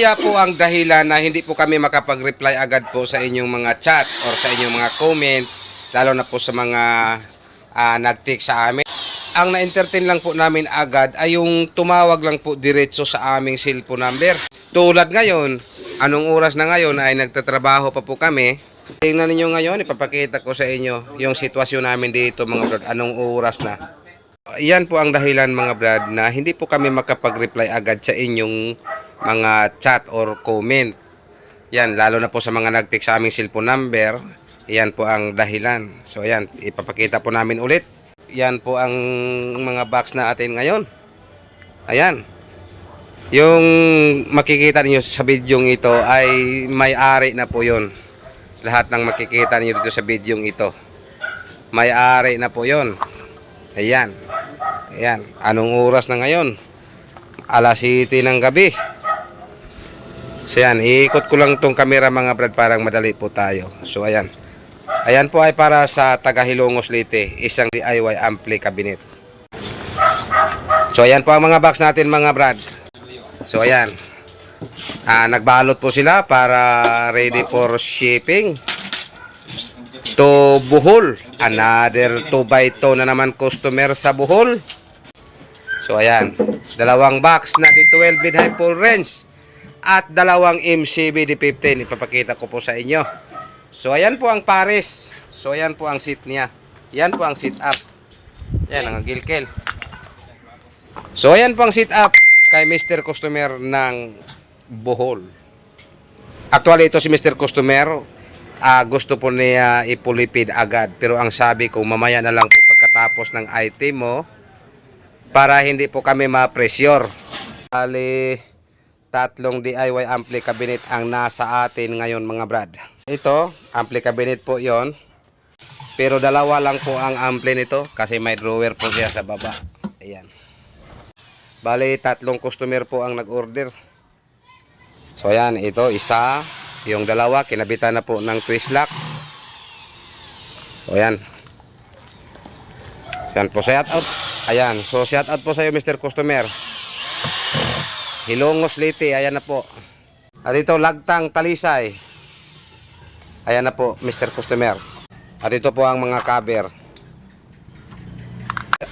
kaya po ang dahilan na hindi po kami makapag-reply agad po sa inyong mga chat or sa inyong mga comment, lalo na po sa mga ah, nag-text sa amin. Ang na-entertain lang po namin agad ay yung tumawag lang po diretso sa aming cellphone number. Tulad ngayon, anong oras na ngayon ay nagtatrabaho pa po kami. Tingnan ninyo ngayon, ipapakita ko sa inyo yung sitwasyon namin dito mga brad, anong oras na. Yan po ang dahilan mga brad na hindi po kami makapag-reply agad sa inyong mga chat or comment. Yan, lalo na po sa mga nag-text sa aming cellphone number, yan po ang dahilan. So yan, ipapakita po namin ulit. Yan po ang mga box na atin ngayon. Ayan. Yung makikita niyo sa video ito ay may-ari na po yon. Lahat ng makikita niyo dito sa video ito. May-ari na po yon. Ayan. Ayan. Anong oras na ngayon? Alas 7 ng gabi. So yan, iikot ko lang tong camera mga brad parang madali po tayo. So ayan. Ayan po ay para sa taga Hilongos Leyte, isang DIY ampli cabinet. So ayan po ang mga box natin mga brad. So ayan. Ah, nagbalot po sila para ready for shipping to Bohol. Another 2 by 2 na naman customer sa Bohol. So ayan, dalawang box na D12 with high pull range at dalawang MCB D15 ipapakita ko po sa inyo. So ayan po ang pares. So ayan po ang seat niya. Yan po ang seat up. Yan ang gilkel. So ayan po ang seat up kay Mr. Customer ng Bohol. Actually ito si Mr. Customer ah, gusto po niya ipulipid agad pero ang sabi ko mamaya na lang po pagkatapos ng item mo para hindi po kami ma-pressure. Ali, tatlong DIY ampli cabinet ang nasa atin ngayon mga brad. Ito, ampli cabinet po yon. Pero dalawa lang po ang ampli nito kasi may drawer po siya sa baba. Ayan. Bali, tatlong customer po ang nag-order. So ayan, ito isa, yung dalawa kinabitan na po ng twist lock. So ayan, yan po, shout out. Ayan, so shout out po sa iyo Mr. Customer. Hilongos Leyte, ayan na po. At ito, Lagtang Talisay. Ayan na po, Mr. Customer. At ito po ang mga cover.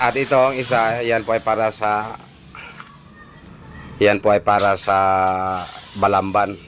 At ito ang isa, yan po ay para sa yan po ay para sa Balamban.